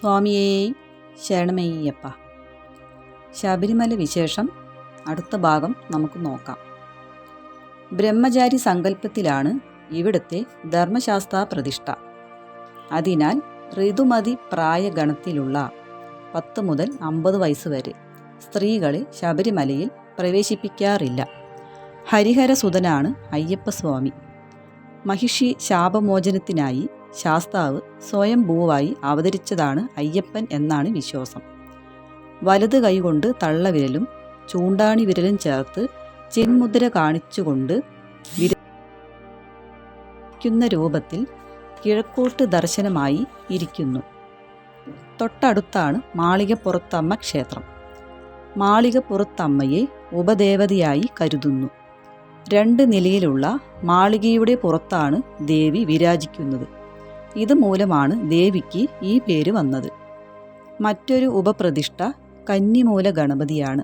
സ്വാമിയേ ശരണമയ്യപ്പ. ശബരിമല വിശേഷം അടുത്ത ഭാഗം നമുക്ക് നോക്കാം. ബ്രഹ്മചാരി സങ്കല്പത്തിലാണ് ഇവിടുത്തെ ധർമ്മശാസ്ത്ര പ്രതിഷ്ഠ. അതിനാൽ ഋതുമതി പ്രായഗണത്തിലുള്ള പത്ത് മുതൽ അമ്പത് വയസ്സ് വരെ സ്ത്രീകളെ ശബരിമലയിൽ പ്രവേശിപ്പിക്കാറില്ല. ഹരിഹരസുതനാണ് അയ്യപ്പസ്വാമി. മഹിഷി ശാപമോചനത്തിനായി ശാസ്താവ് സ്വയം ഭൂവായി അവതരിച്ചതാണ് അയ്യപ്പൻ എന്നാണ് വിശ്വാസം. വലത് കൈകൊണ്ട് തള്ളവിരലും ചൂണ്ടാണി വിരലും ചേർത്ത് ചിന്മുദ്ര കാണിച്ചുകൊണ്ട് വിരക്കുന്ന രൂപത്തിൽ കിഴക്കോട്ട് ദർശനമായി ഇരിക്കുന്നു. തൊട്ടടുത്താണ് മാളികപ്പുറത്തമ്മ ക്ഷേത്രം. മാളികപ്പുറത്തമ്മയെ ഉപദേവതയായി കരുതുന്നു. രണ്ട് നിലയിലുള്ള മാളികയുടെ പുറത്താണ് ദേവി വിരാജിക്കുന്നത്. ഇതുമൂലമാണ് ദേവിക്ക് ഈ പേര് വന്നത്. മറ്റൊരു ഉപപ്രതിഷ്ഠ കന്നിമൂല ഗണപതിയാണ്.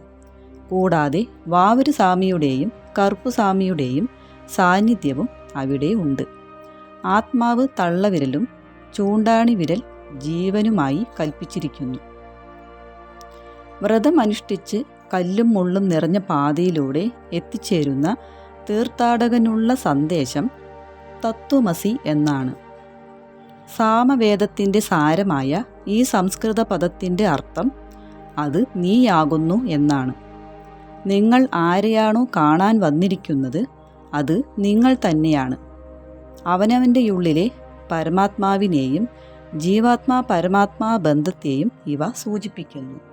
കൂടാതെ വാവരു സ്വാമിയുടെയും കറുപ്പുസ്വാമിയുടെയും സാന്നിധ്യവും അവിടെ ഉണ്ട്. ആത്മാവ് തള്ളവിരലും ചൂണ്ടാണി വിരൽ ജീവനുമായി കൽപ്പിച്ചിരിക്കുന്നു. വ്രതമനുഷ്ഠിച്ച് കല്ലും മുള്ളും നിറഞ്ഞ പാതയിലൂടെ എത്തിച്ചേരുന്ന തീർത്ഥാടകനുള്ള സന്ദേശം തത്വമസി എന്നാണ്. സാമവേദത്തിന്റെ സാരമായ ഈ സംസ്കൃത പദത്തിന്റെ അർത്ഥം അത് നീയാകുന്നു എന്നാണ്. നിങ്ങൾ ആരെയാണോ കാണാൻ വന്നിരിക്കുന്നത് അത് നിങ്ങൾ തന്നെയാണ്. അവനവന്റെ ഉള്ളിലെ പരമാത്മാവിനെയും ജീവാത്മാ പരമാത്മാ ബന്ധത്തെയും ഇവ സൂചിപ്പിക്കുന്നു.